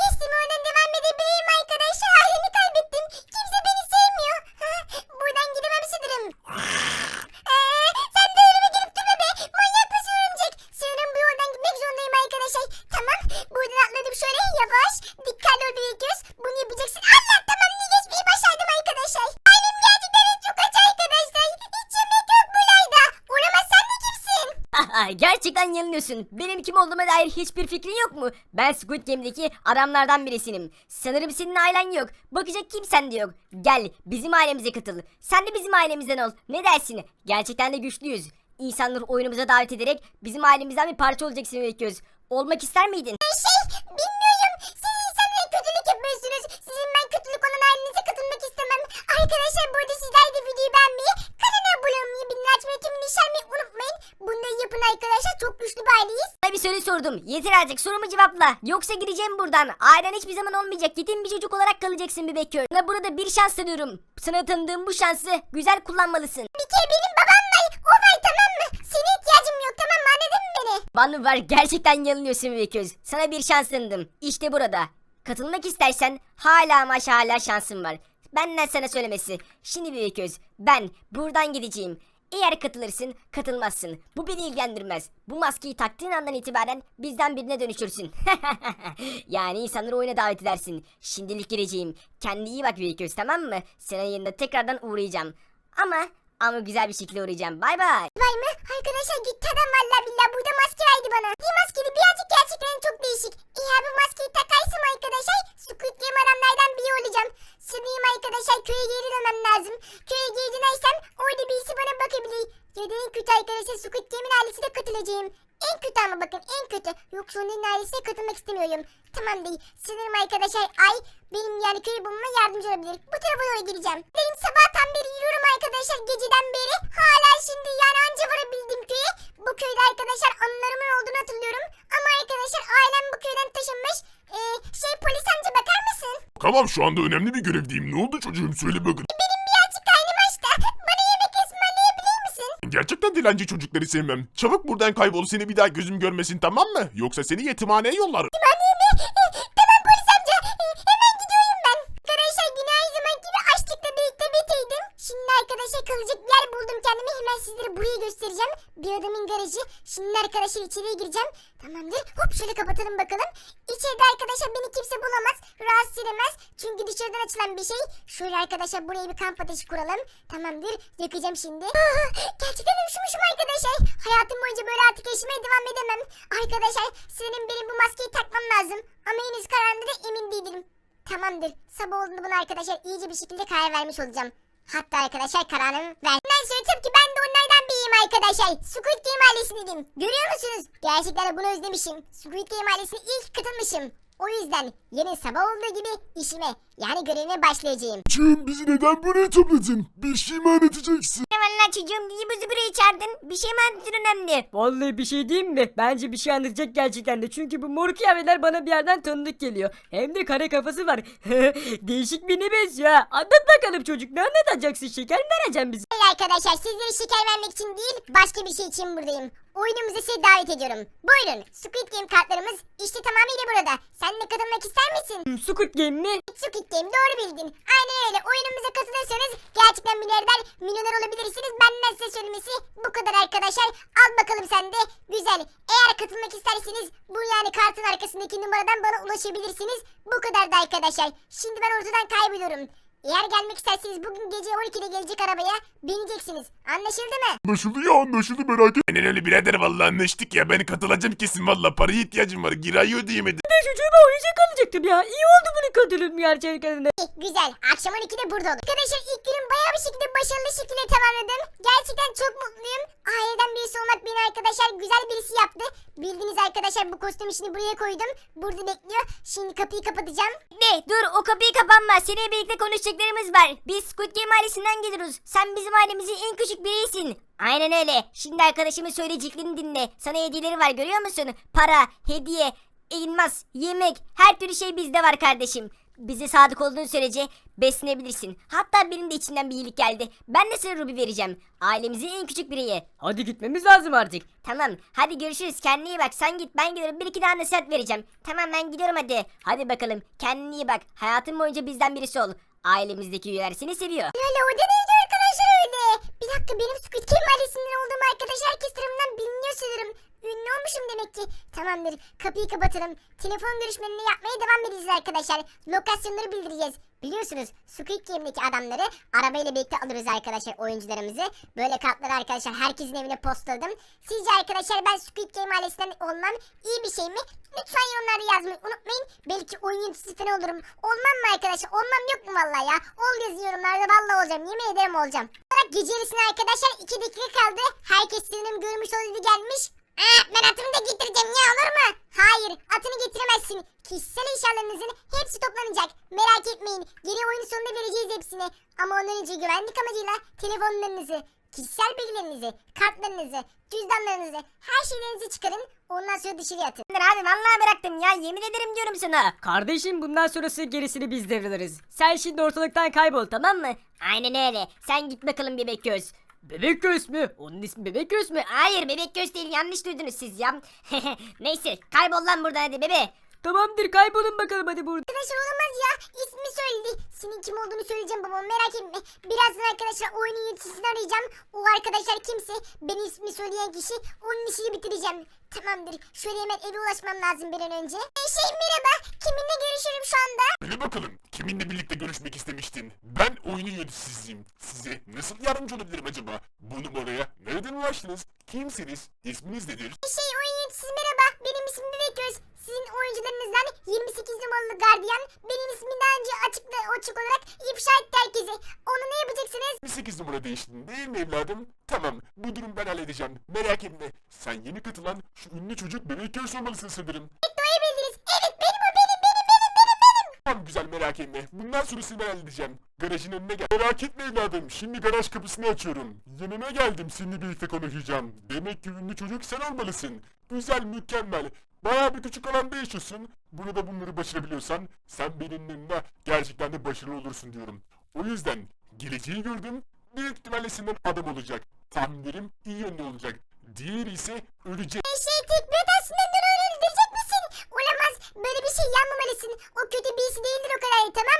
kestim oradan devam edebileyim kimsin? Gerçekten yanılıyorsun. Benim kim olduğuma dair hiçbir fikrin yok mu? Ben Squid Game'deki adamlardan birisinim. Sanırım senin ailen yok. Bakacak kimsen de yok. Gel bizim ailemize katıl. Sen de bizim ailemizden ol. Ne dersin? Gerçekten de güçlüyüz. İnsanları oyunumuza davet ederek bizim ailemizden bir parça olacaksın Göz. Olmak ister miydin? Şey güçlü bir aileyiz. Sana bir soru sordum. Yeter artık sorumu cevapla. Yoksa gideceğim buradan. Ailen hiçbir zaman olmayacak. Yetim bir çocuk olarak kalacaksın bebek kör. Sana burada bir şans tanıyorum. Sana tanıdığım bu şansı güzel kullanmalısın. Bir kere benim babam var. O var tamam mı? Senin ihtiyacım yok tamam mı? Anladın mı beni? Banu var gerçekten yanılıyorsun bebek göz. Sana bir şans tanıdım. İşte burada. Katılmak istersen hala ama hala şansın var. Benden sana söylemesi. Şimdi bebek göz ben buradan gideceğim. Eğer katılırsın katılmazsın. Bu beni ilgilendirmez. Bu maskeyi taktığın andan itibaren bizden birine dönüşürsün. yani insanları oyuna davet edersin. Şimdilik gireceğim. Kendine iyi bak bebek göz tamam mı? Senin yanında tekrardan uğrayacağım. Ama ama güzel bir şekilde uğrayacağım. Bay bay. Vay mı? Arkadaşlar gitti adam valla billah burada maske verdi bana. Bir maskeli birazcık gerçekten çok değişik. Eğer bu maskeyi takarsam arkadaşlar Squid Game adamlardan biri olacağım. Sanırım arkadaşlar köye geri dönmem lazım. Köye geri dönersem orada birisi bana bakabilir. Ya da en kötü arkadaşlar Squid Game'in ailesine katılacağım. En kötü ama bakın en kötü. Yoksa onların ailesine katılmak istemiyorum. Tamam değil. Sanırım arkadaşlar Ay benim yani köyü bulmama yardımcı olabilir. Bu tarafa doğru gideceğim. Benim sabahtan beri yürüyorum arkadaşlar geceden beri. Hala şimdi yani anca varabildim köye. Bu köyde arkadaşlar anılarımın olduğunu hatırlıyorum. Ama arkadaşlar ailem bu köyden taşınmış. Ee, şey polis amca bakar mısın? Tamam şu anda önemli bir görevdeyim. Ne oldu çocuğum söyle bakın. Benim birazcık karnım aç da bana yemek ısmarlayabilir misin? Gerçekten dilenci çocukları sevmem. Çabuk buradan kaybol seni bir daha gözüm görmesin tamam mı? Yoksa seni yetimhaneye yollarım. Bir adamın garajı. Şimdi arkadaşlar içeriye gireceğim. Tamamdır. Hop şöyle kapatalım bakalım. İçeride arkadaşlar beni kimse bulamaz. Rahatsız edemez. Çünkü dışarıdan açılan bir şey. Şöyle arkadaşlar buraya bir kamp ateşi kuralım. Tamamdır. Yakacağım şimdi. Ah, Gerçekten üşümüşüm arkadaşlar. Hayatım boyunca böyle artık yaşamaya devam edemem. Arkadaşlar senin benim bu maskeyi takmam lazım. Ama henüz kararında da emin değilim. Tamamdır. Sabah olduğunda bunu arkadaşlar iyice bir şekilde karar vermiş olacağım. Hatta arkadaşlar kararımı ver. Ben söyleyeyim ki ben de onlardan biriyim arkadaşlar. Squid Game ailesiydim. Görüyor musunuz? Gerçekten de bunu özlemişim. Squid Game ailesine ilk katılmışım. O yüzden yarın sabah olduğu gibi işime yani görevime başlayacağım. Çocuğum bizi neden buraya topladın? Bir şey mi anlatacaksın? Ne var lan çocuğum niye bizi buraya çağırdın? Bir şey mi anlatın önemli? Vallahi bir şey diyeyim mi? Bence bir şey anlatacak gerçekten de. Çünkü bu mor kıyafetler bana bir yerden tanıdık geliyor. Hem de kare kafası var. Değişik birine benziyor ha. Anlat bakalım çocuk. Ne anlatacaksın? Şeker mi vereceksin bize? Hayır arkadaşlar sizlere şeker vermek için değil başka bir şey için buradayım. Oyunumuza sizi davet ediyorum. Buyurun Squid Game kartlarımız işte tamamıyla burada. Sen de katılmak ister misin? Hmm, Squid Game mi? Squid Game doğru bildin. Aynen öyle oyunumuza katılırsanız gerçekten milyarder milyoner olabilirsiniz. Benden size söylemesi bu kadar arkadaşlar. Al bakalım sen de. Güzel. Eğer katılmak isterseniz bu yani kartın arkasındaki numaradan bana ulaşabilirsiniz. Bu kadar da arkadaşlar. Şimdi ben ortadan kayboluyorum. Eğer gelmek isterseniz bugün gece 12'de gelecek arabaya bineceksiniz. Anlaşıldı mı? Anlaşıldı ya anlaşıldı merak etme. Aynen öyle birader vallahi anlaştık ya. Ben katılacım kesin valla. Paraya ihtiyacım var. Girayı ödeyemedim. Ben çocuğuma oyuncak alacaktım ya. İyi oldu bunu katılım gerçekten de. Güzel. Akşam 12'de burada olur. Arkadaşlar ilk günüm bayağı bir şekilde başarılı şekilde tamamladım. Gerçekten çok mutluyum. Aileden birisi olmak beni arkadaşlar güzel birisi yaptı. Bildiğiniz arkadaşlar bu kostüm işini buraya koydum. Burada bekliyor. Şimdi kapıyı kapatacağım. Ne dur o kapıyı kapanma. Seninle birlikte konuşacaklarımız var. Biz Squid Game ailesinden geliyoruz. Sen bizim ailemizin en küçük birisin. Aynen öyle. Şimdi arkadaşımın söyleyeceklerini dinle. Sana hediyeleri var görüyor musun? Para, hediye, elmas, yemek her türlü şey bizde var kardeşim. Bize sadık olduğun sürece beslenebilirsin. Hatta benim de içimden bir iyilik geldi. Ben de sana Ruby vereceğim. Ailemizin en küçük bireyi. Hadi gitmemiz lazım artık. Tamam hadi görüşürüz kendine iyi bak sen git ben gidiyorum bir iki daha nasihat vereceğim. Tamam ben gidiyorum hadi. Hadi bakalım kendine iyi bak hayatın boyunca bizden birisi ol. Ailemizdeki üyeler seni seviyor. Öyle o da neydi arkadaşlar öyle? Bir dakika benim Squid Game ailesinden olduğum arkadaş herkes tarafından biliniyor sanırım. Ünlü olmuşum demek ki. Tamamdır kapıyı kapatalım. Telefon görüşmelerini yapmaya devam edeceğiz arkadaşlar. Lokasyonları bildireceğiz. Biliyorsunuz Squid Game'deki adamları arabayla birlikte alırız arkadaşlar oyuncularımızı. Böyle kartları arkadaşlar herkesin evine postladım. Sizce arkadaşlar ben Squid Game ailesinden olmam iyi bir şey mi? Lütfen yorumlarda yazmayı unutmayın. Belki oyun yöneticisi falan olurum. Olmam mı arkadaşlar? Olmam yok mu vallahi ya? Ol yazın yorumlarda vallahi olacağım. Yemin ederim olacağım. Olarak gece arkadaşlar 2 dakika kaldı. Herkes sinirim görmüş oldu gelmiş. Aa, ben atımı da getireceğim ya olur mu? Hayır atını getiremezsin. Kişisel eşyalarınızın hepsi toplanacak. Merak etmeyin. Geri oyunun sonunda vereceğiz hepsini. Ama ondan önce güvenlik amacıyla telefonlarınızı, kişisel bilgilerinizi, kartlarınızı, cüzdanlarınızı, her şeylerinizi çıkarın. Ondan sonra dışarıya atın. Abi vallahi bıraktım ya yemin ederim diyorum sana. Kardeşim bundan sonrası gerisini biz devralırız. Sen şimdi ortalıktan kaybol tamam mı? Aynen öyle sen git bakalım bebek göz. Bebek göz mü? Onun ismi bebek göz mü? Hayır bebek göz değil yanlış duydunuz siz ya. Neyse kaybol lan buradan hadi bebe. Tamamdır kaybolun bakalım hadi burada. Arkadaşlar olamaz ya. Senin kim olduğunu söyleyeceğim babam merak etme. Birazdan arkadaşlar oyunun yöneticisini arayacağım. O arkadaşlar kimse benim ismini söyleyen kişi onun işini bitireceğim. Tamamdır. Şöyle hemen eve ulaşmam lazım bir an önce. Ee, şey merhaba. Kiminle görüşürüm şu anda? Söyle bakalım kiminle birlikte görüşmek istemiştin? Ben oyunun yöneticisiyim. Size nasıl yardımcı olabilirim acaba? Bu numaraya nereden ulaştınız? Kimsiniz? İsminiz nedir? Ee, Şey oyun yöneticisi merhaba. Benim ismim Bebek Göz. Sizin oyuncularınızdan 28 numaralı gardiyan benim ismimi daha önce açıkla, açık olarak ifşa etti herkese. Onu ne yapacaksınız? 28 numara değiştin değil mi evladım? Tamam bu durum ben halledeceğim. Merak etme. Sen yeni katılan şu ünlü çocuk bebek göğüs olmalısın sanırım. Doyabildiniz. Evet benim o benim benim benim benim benim. Tamam güzel merak etme. Bundan sonrasını ben halledeceğim. Garajın önüne gel. Merak etme evladım. Şimdi garaj kapısını açıyorum. Yanına geldim seninle birlikte konuşacağım. Demek ki ünlü çocuk sen olmalısın. Güzel mükemmel. Bayağı bir küçük alanda yaşıyorsun. Burada bunları başarabiliyorsan sen benim yanımda gerçekten de başarılı olursun diyorum. O yüzden geleceği gördüm. Büyük ihtimalle senden adam olacak. Tahminlerim iyi yönde olacak. Diğeri ise ölecek. Şey tekme edersinden öyle öldürecek misin? Olamaz. Böyle bir şey yapmamalısın. O kötü birisi değildir o kadar tamam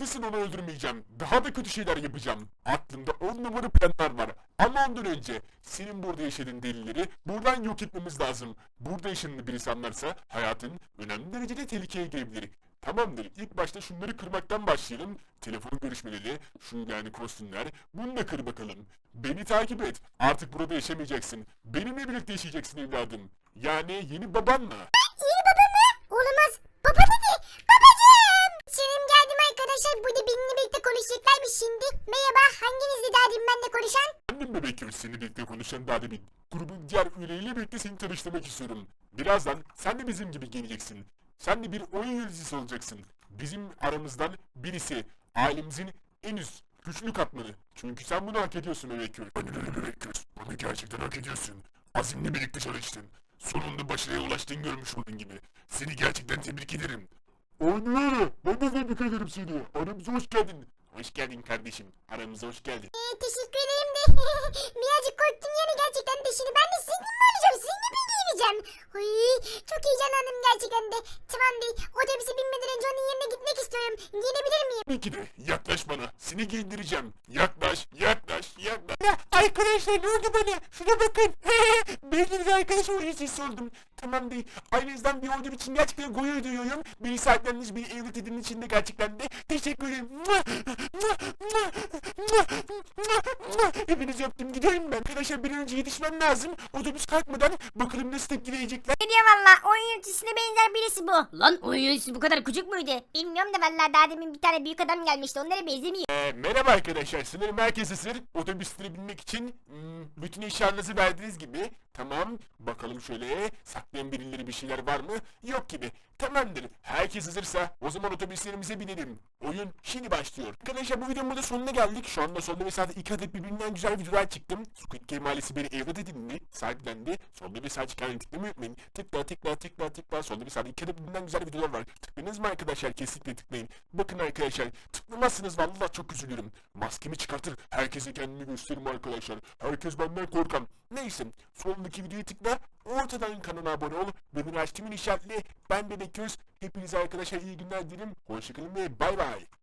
Kızın onu öldürmeyeceğim. Daha da kötü şeyler yapacağım. Aklımda on numara planlar var. Ama ondan önce senin burada yaşadığın delilleri buradan yok etmemiz lazım. Burada yaşayan birisi anlarsa hayatın önemli derecede tehlikeye girebilir. Tamamdır. İlk başta şunları kırmaktan başlayalım. Telefon görüşmeleri, şu yani kostümler. Bunu da kır bakalım. Beni takip et. Artık burada yaşamayacaksın. Benimle birlikte yaşayacaksın evladım. Yani yeni babanla. Yeni baba mı? Olamaz. Arkadaşlar. Burada benimle birlikte konuşacaklarmış şimdi. Merhaba. Hanginiz dedi abim benimle konuşan? Annem bebek gibi seninle birlikte konuşan daha demin. Grubun diğer üyeleriyle birlikte seni tanıştırmak istiyorum. Birazdan sen de bizim gibi geleceksin. Sen de bir oyun yöneticisi olacaksın. Bizim aramızdan birisi. Ailemizin en üst güçlü katmanı. Çünkü sen bunu hak ediyorsun bebek göz. Aynen öyle bebek göz. Bunu gerçekten hak ediyorsun. Azimle birlikte çalıştın. Sonunda başarıya ulaştığını görmüş olduğun gibi. Seni gerçekten tebrik ederim. Aynen öyle. Ben de tebrik ederim seni. Aramıza hoş geldin. Hoş geldin kardeşim. Aramıza hoş geldin. Ee, teşekkür ederim de. Birazcık korktum yani gerçekten de. Şimdi ben de sizin mi olacağım? Sizin gibi mi giyineceğim? Ay, çok heyecanlandım gerçekten de. Tamam değil. Otobüse binmeden önce onun yerine gitmek istiyorum. Giyinebilir miyim? Peki de yaklaş bana. Seni giydireceğim. Yaklaş, yaklaş, yaklaş. Arkadaşlar ne oldu bana? Şuna bakın. Belli bir arkadaş oyuncusu oldum. Tamam değil. Ailενizden bir olduğum için gerçekten gurur duyuyorum. Beni sahiplendiniz, beni evlat edindiğiniz için de gerçekten de teşekkür ederim. Hepinizi öptüm gidiyorum ben. Arkadaşlar bir an önce yetişmem lazım. Otobüs kalkmadan bakalım nasıl tepki verecekler. Ne diyor valla oyun yöneticisine benzer birisi bu. Lan oyun yöneticisi bu kadar küçük müydü? Bilmiyorum da valla daha demin bir tane büyük adam gelmişti onlara benzemiyor. Ee, merhaba arkadaşlar. Sanırım herkes hazır. Otobüslere binmek için hmm, bütün eşyalarınızı verdiğiniz gibi. Tamam. Bakalım şöyle. Saklayan birileri bir şeyler var mı? Yok gibi. Tamamdır. Herkes hazırsa o zaman otobüslerimize binelim. Oyun şimdi başlıyor. Arkadaşlar bu videonun burada sonuna geldik. Şu anda sonunda ve saat 2 adet bir birbirinden güzel videolar çıktım. Squid Game ailesi beni evlat edindi, sahiplendi. Sonunda bir sadece kendini tıklamayı unutmayın. Tıkla tıkla tıkla tıkla. Sonunda bir sadece iki birbirinden güzel videolar var. Tıkladınız mı arkadaşlar? Kesinlikle tıklayın. Bakın arkadaşlar tıklamazsınız vallahi çok üzülürüm. Maskemi çıkartır. Herkese kendimi gösteririm arkadaşlar. Herkes benden korkan. Neyse. Sondaki videoyu tıkla. Ortadan kanala abone ol. Beni açtığımın işaretli. Ben Bebek Göz. Hepinize arkadaşlar iyi günler dilerim. Hoşçakalın ve bay bay.